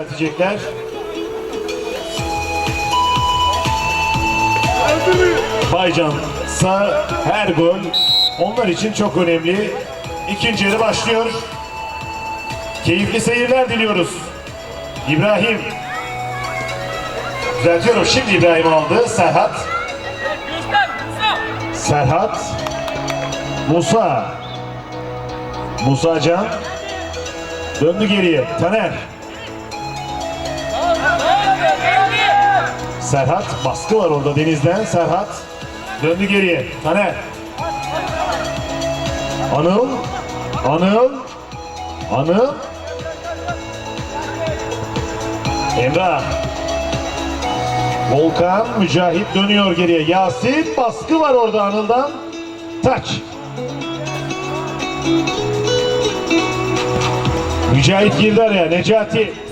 edecekler. Baycan'sa her gol onlar için çok önemli. İkinci yarı başlıyor. Keyifli seyirler diliyoruz. İbrahim. Düzeltiyorum. Şimdi İbrahim aldı. Serhat. Serhat. Musa. Musa Can. Döndü geriye. Taner. Serhat baskı var orada Deniz'den. Serhat döndü geriye. Taner. Anıl. Anıl. Anıl. Emrah. Volkan Mücahit dönüyor geriye. Yasin baskı var orada Anıl'dan. Taç. Mücahit girdi araya. Necati.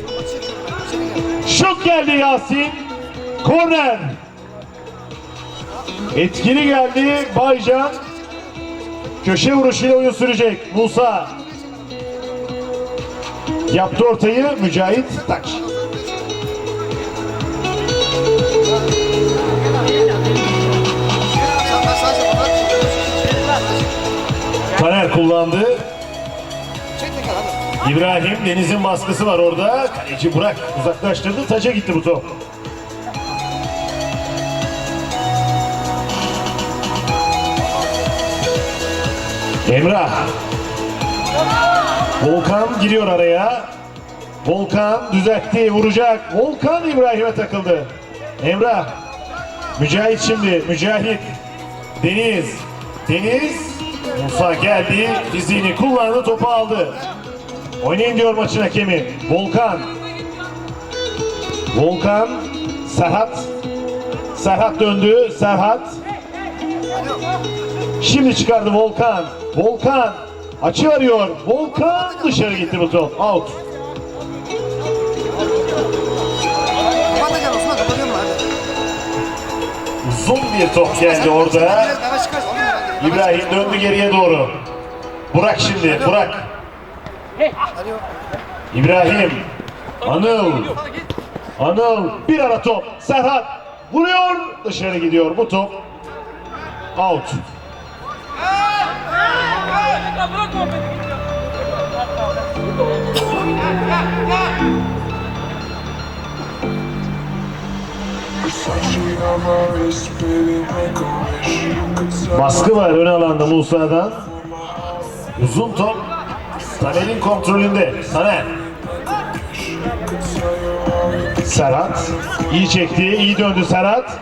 Şut geldi Yasin. Korner. Etkili geldi Baycan. Köşe vuruşuyla oyun sürecek. Musa. Yaptı ortayı Mücahit Taç. Taner kullandı. İbrahim Deniz'in baskısı var orada. Kaleci Burak uzaklaştırdı. Taça gitti bu top. Emrah. Volkan giriyor araya. Volkan düzeltti, vuracak. Volkan İbrahim'e takıldı. Emrah. Mücahit şimdi. Mücahit. Deniz. Deniz. Musa geldi. Fiziğini kullandı. Topu aldı. Oynayın diyor maçın hakemi. Volkan. Volkan. Serhat. Serhat döndü. Serhat. Şimdi çıkardı Volkan. Volkan. Açı arıyor. Volkan dışarı gitti bu top. Out. Uzun bir top geldi orada. İbrahim döndü geriye doğru. Burak şimdi. Burak. İbrahim. Anıl. Anıl. Bir ara top. Serhat. Vuruyor. Dışarı gidiyor bu top. Out. Baskı var ön alanda Musa'dan. Uzun top. Taner'in kontrolünde. Taner. Serhat. iyi çekti, iyi döndü Serhat.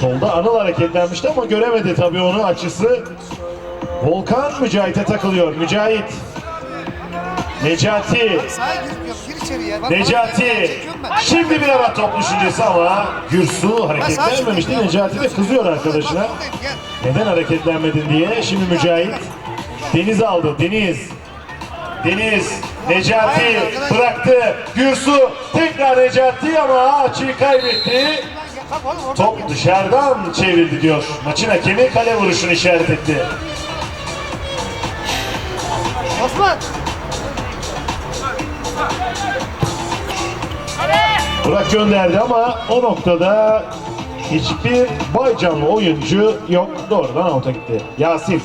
Solda Anıl hareketlenmişti ama göremedi tabii onu açısı. Volkan Mücahit'e takılıyor. Mücahit. Necati. Necati. Şimdi bir ara top düşüncesi ama Gürsu hareketlenmemişti. Necati de kızıyor arkadaşına. Neden hareketlenmedin diye. Şimdi Mücahit. Deniz aldı. Deniz. Deniz. Necati bıraktı. Gürsu tekrar Necati ama açıyı kaybetti. Top dışarıdan çevrildi diyor. Maçın hakemi kale vuruşunu işaret etti. Osman. Burak gönderdi ama o noktada hiçbir Baycanlı oyuncu yok. Doğrudan out'a gitti. Yasin.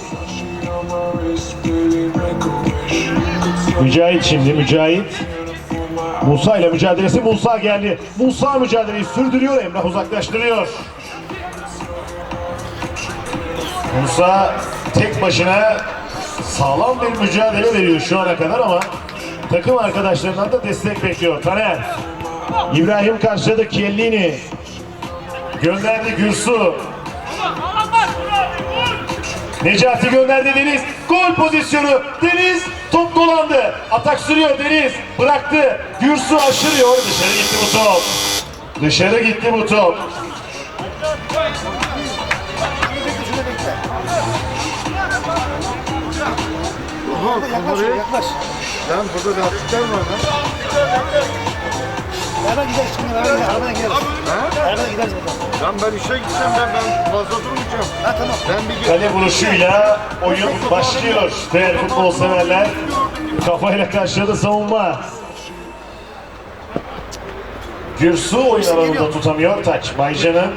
Mücahit şimdi. Mücahit. Musa ile mücadelesi. Musa geldi. Musa mücadeleyi sürdürüyor. Emrah uzaklaştırıyor. Musa tek başına sağlam bir mücadele veriyor şu ana kadar ama takım arkadaşlarından da destek bekliyor. Taner. İbrahim karşıladı Chiellini. Gönderdi Gürsu. Necati gönderdi Deniz. Gol pozisyonu. Deniz top dolandı. Atak sürüyor Deniz. Bıraktı. Gürsu aşırıyor. Dışarı gitti bu top. Dışarı gitti bu top. Yaklaş şuraya, yaklaş. Lan burada lastikler var lan. Beraber gideriz şimdi. Beraber gideriz. Arabadan gideriz. Arabadan gideriz buradan. Lan ben işe gideceğim ben, ben fazla durmayacağım. Ha tamam. Ben bir Kale vuruşuyla oyun başlıyor. Değerli futbol severler. Kafayla karşıladı savunma. Gürsu oyun alanında tutamıyor. Taç Baycan'ın?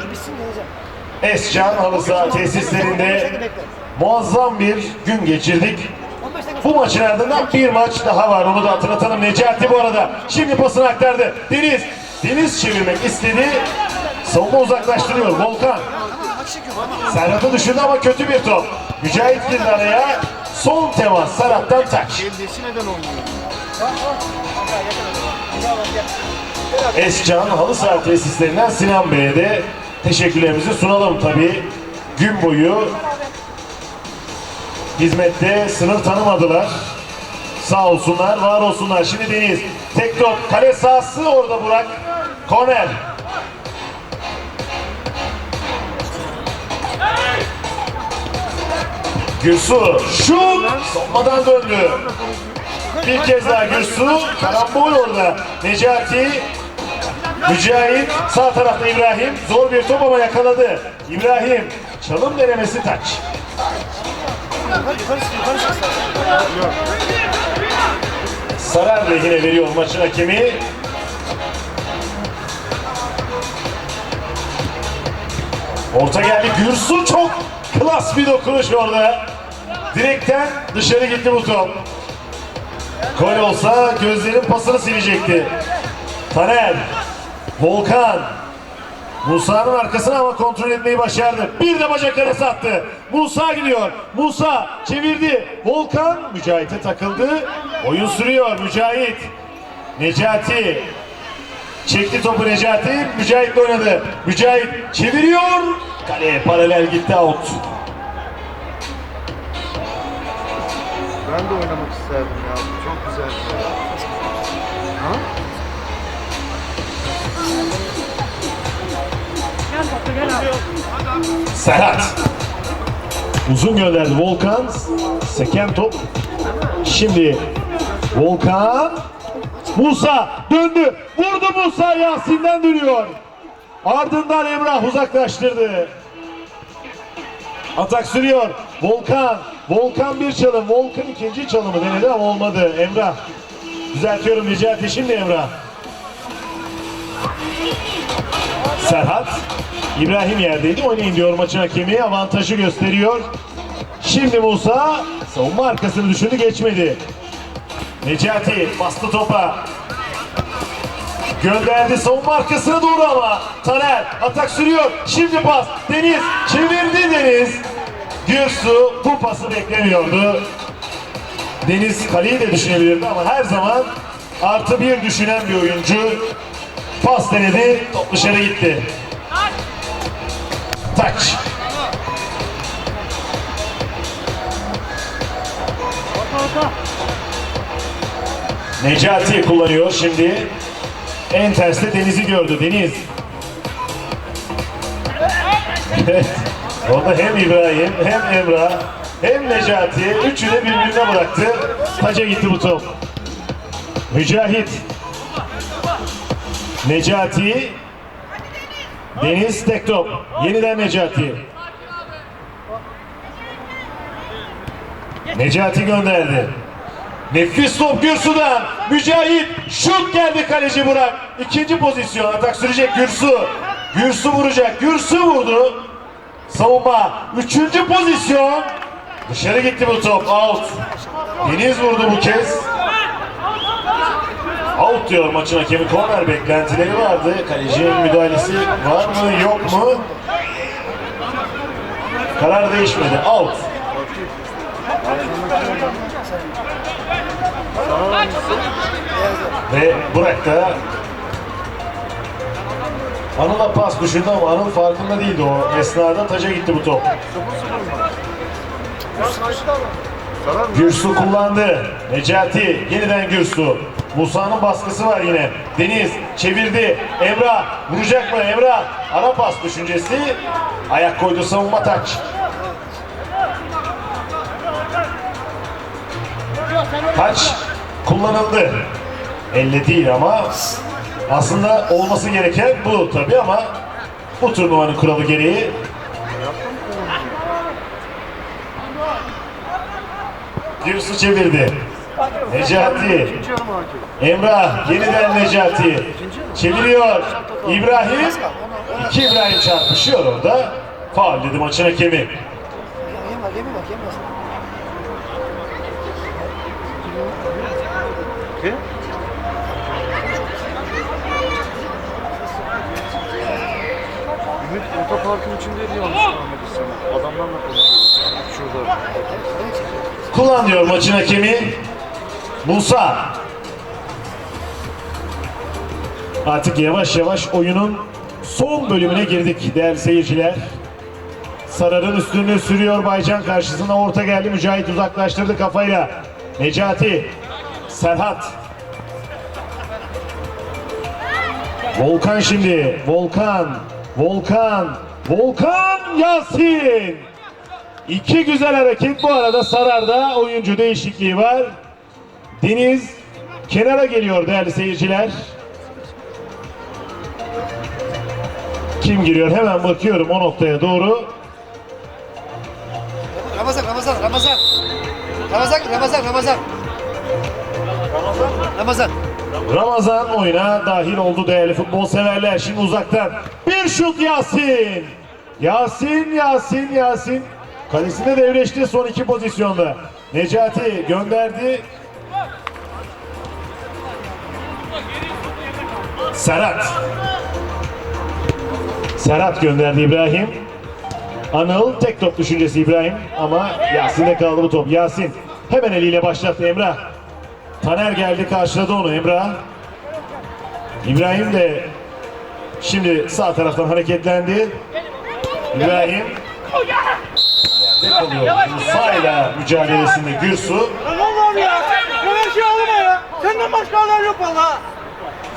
Escan halı saha tesislerinde muazzam bir gün geçirdik. 15 dakika Bu maçın ardından bir maç daha var. Onu da hatırlatalım. Necati bu arada. Şimdi pasını aktardı. Deniz. Deniz çevirmek istedi. Savunma uzaklaştırıyor. Volkan. Serhat'ı düşündü ama kötü bir top. Mücahit girdi araya. Son temas Serhat'tan taç. Escan halı saha tesislerinden Sinan Bey'e de teşekkürlerimizi sunalım tabii. Gün boyu hizmette sınır tanımadılar. Sağ olsunlar, var olsunlar. Şimdi Deniz, tek top, kale sahası orada Burak. Korner. Gürsu, şut! Sonmadan döndü. Bir kez daha Gürsu, karambol orada. Necati, Mücahit, sağ tarafta İbrahim. Zor bir top ama yakaladı. İbrahim, çalım denemesi taç. Sarar lehine veriyor maçın hakemi. Orta geldi. Gürsu çok klas bir dokunuş orada. Direkten dışarı gitti bu top. Gol olsa gözlerin pasını silecekti. Taner, Volkan, Musa'nın arkasına ama kontrol etmeyi başardı. Bir de bacak arası attı. Musa gidiyor. Musa çevirdi. Volkan Mücahit'e takıldı. Oyun sürüyor. Mücahit. Necati. Çekti topu Necati. Mücahit'le oynadı. Mücahit çeviriyor. Kaleye paralel gitti out. Ben de oynamak isterdim ya. Çok güzel. Serhat. Uzun gönderdi Volkan. Seken top. Şimdi Volkan. Musa döndü. Vurdu Musa Yasin'den dönüyor. Ardından Emrah uzaklaştırdı. Atak sürüyor. Volkan. Volkan bir çalım. Volkan ikinci çalımı denedi ama olmadı. Emrah. Düzeltiyorum Necati şimdi Emrah. Serhat. İbrahim yerdeydi. Oynayın diyor maçın hakemi. Avantajı gösteriyor. Şimdi Musa savunma arkasını düşündü geçmedi. Necati bastı topa. Gönderdi savunma arkasına doğru ama Taner atak sürüyor. Şimdi pas. Deniz çevirdi Deniz. Gürsu bu pası beklemiyordu. Deniz kaleyi de düşünebilirdi ama her zaman artı bir düşünen bir oyuncu. Pas denedi, top dışarı gitti. Taç. Necati kullanıyor şimdi. En terste Deniz'i gördü. Deniz. Evet. Orada hem İbrahim hem Emrah hem Necati üçü de birbirine bıraktı. Taca gitti bu top. Mücahit. Necati. Deniz tek top. Yeniden Necati. Necati gönderdi. Nefis top Gürsu'dan. Mücahit. Şut geldi kaleci Burak. İkinci pozisyon. Atak sürecek Gürsu. Gürsu vuracak. Gürsu vurdu. Savunma. Üçüncü pozisyon. Dışarı gitti bu top. Out. Deniz vurdu bu kez. Out diyor maçın hakemi. Korner beklentileri vardı. Kalecinin müdahalesi var mı yok mu? Karar değişmedi. Out. Ve Burak da Anıl'a pas düşündü ama Anıl farkında değildi o esnada taca gitti bu top. Gürsu kullandı. Necati yeniden Gürsu. Musa'nın baskısı var yine. Deniz çevirdi. Emrah vuracak mı? Emrah ara pas düşüncesi. Ayak koydu savunma taç. Taç kullanıldı. Elle değil ama aslında olması gereken bu tabi ama bu turnuvanın kuralı gereği Gürsu çevirdi. Necati. Emrah yeniden Necati. Çeviriyor. İbrahim. İki İbrahim çarpışıyor orada. Faul dedi maçın hakemi. Kim? Ümit otoparkın içindeydi yanlış görmediysem. Adamlarla konuşuyor. Şurada. Kullan maçın hakemi. Musa. Artık yavaş yavaş oyunun son bölümüne girdik değerli seyirciler. Sarar'ın üstünlüğü sürüyor Baycan karşısına orta geldi Mücahit uzaklaştırdı kafayla. Necati, Serhat. Volkan şimdi, Volkan, Volkan, Volkan Yasin. İki güzel hareket bu arada Sarar'da oyuncu değişikliği var. Deniz kenara geliyor değerli seyirciler. Kim giriyor? Hemen bakıyorum o noktaya doğru. Ramazan Ramazan Ramazan. Ramazan Ramazan Ramazan. Ramazan. Ramazan oyuna dahil oldu değerli futbol severler. Şimdi uzaktan bir şut Yasin. Yasin, Yasin, Yasin. Kalesinde devleşti son iki pozisyonda. Necati gönderdi. Serhat. Serhat gönderdi İbrahim. Anıl tek top düşüncesi İbrahim ama Yasin'de kaldı bu top. Yasin hemen eliyle başlattı Emrah. Taner geldi karşıladı onu Emrah. İbrahim de şimdi sağ taraftan hareketlendi. İbrahim ile mücadelesinde Gürsu Tamam ya. Böyle şey olma ya. Senden başka yok valla.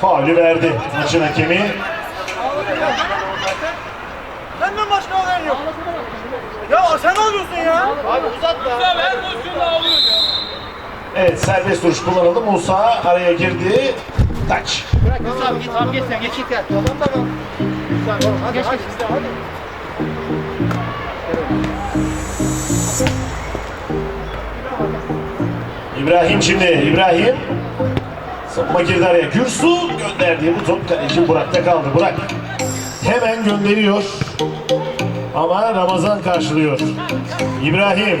faulü verdi. Maçın hakemi Senden başka adam yok. Ya sen alıyorsun ya. Abi uzatma. Ben pozisyonda alıyorum ya. evet serbest duruş kullanıldı. Musa araya girdi. Taç. Tamam geç sen geç git gel. Tamam tamam. Geç geç. İbrahim şimdi İbrahim Sapma girdi araya. Gürsu gönderdi. Bu top kaleci Burak'ta kaldı. Burak hemen gönderiyor. Ama Ramazan karşılıyor. İbrahim.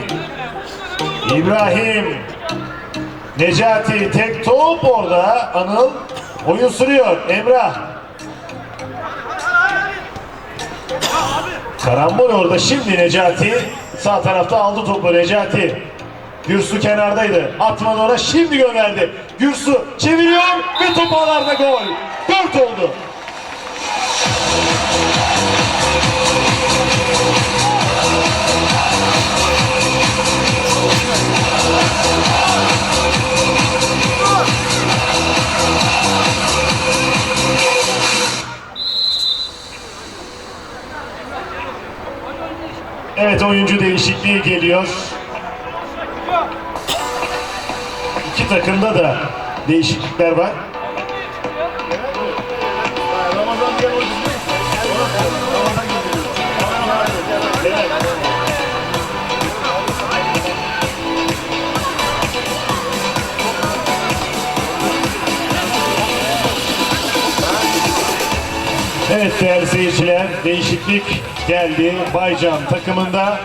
İbrahim. Necati tek top orada. Anıl oyun sürüyor. Emrah. Karambol orada şimdi Necati. Sağ tarafta aldı topu Necati. Gürsu kenardaydı. Atmadı ona şimdi gönderdi. Gürsu çeviriyor ve top ağlarda gol. Dört oldu. Evet oyuncu değişikliği geliyor. İki takımda da değişiklikler var. Evet değerli seyirciler değişiklik geldi Baycan takımında.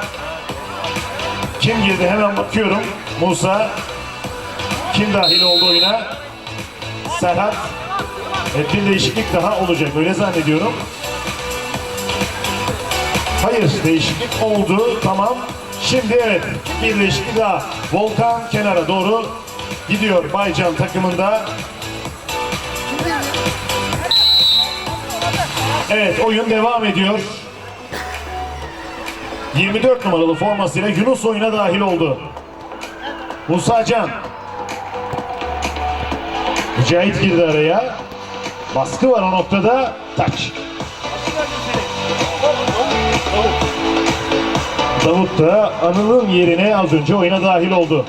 Kim girdi hemen bakıyorum. Musa kim dahil oldu oyuna? Serhat. Evet bir değişiklik daha olacak öyle zannediyorum. Hayır değişiklik oldu tamam. Şimdi evet bir değişiklik daha. Volkan kenara doğru gidiyor Baycan takımında. Evet oyun devam ediyor. 24 numaralı formasıyla Yunus oyuna dahil oldu. Musa Can. Mücahit girdi araya. Baskı var o noktada. Taç. Davut da Anıl'ın yerine az önce oyuna dahil oldu.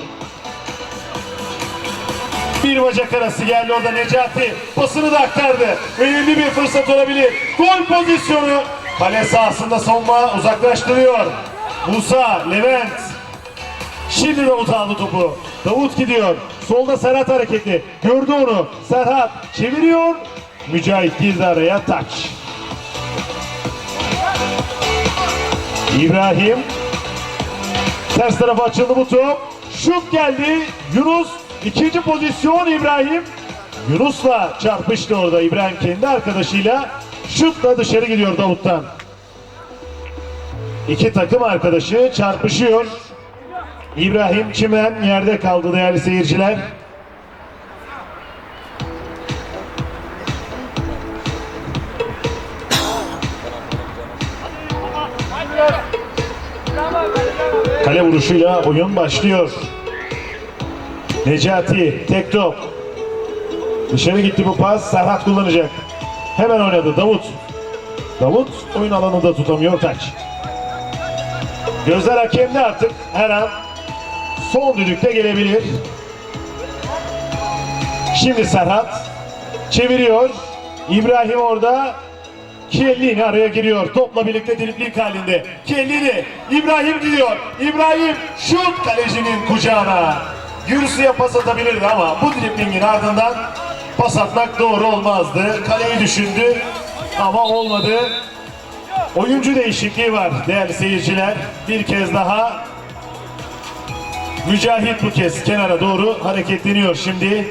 Bir bacak arası geldi orada Necati. Pasını da aktardı. Önemli bir fırsat olabilir. Gol pozisyonu. Kale sahasında savunma uzaklaştırıyor. Musa, Levent. Şimdi Davut aldı topu. Davut gidiyor. Solda Serhat hareketi. Gördü onu. Serhat çeviriyor. Mücahit girdi araya. Taç. İbrahim. Ters tarafa açıldı bu top. Şut geldi. Yunus ikinci pozisyon İbrahim. Yunus'la çarpıştı orada İbrahim kendi arkadaşıyla. Şutla dışarı gidiyor Davut'tan. İki takım arkadaşı çarpışıyor. İbrahim Çimen yerde kaldı değerli seyirciler. Kale vuruşuyla oyun başlıyor. Necati tek top. Dışarı gitti bu pas. Serhat kullanacak. Hemen oynadı Davut. Davut oyun alanında tutamıyor taç. Gözler hakemde artık her an son düdükte gelebilir. Şimdi Serhat çeviriyor. İbrahim orada Kiellini araya giriyor. Topla birlikte dribling halinde. Kiellini İbrahim gidiyor. İbrahim şut kalecinin kucağına. Gürsü'ye pas atabilirdi ama bu driblingin ardından pas atmak doğru olmazdı. Kaleyi düşündü ama olmadı. Oyuncu değişikliği var değerli seyirciler. Bir kez daha Mücahit bu kez kenara doğru hareketleniyor şimdi.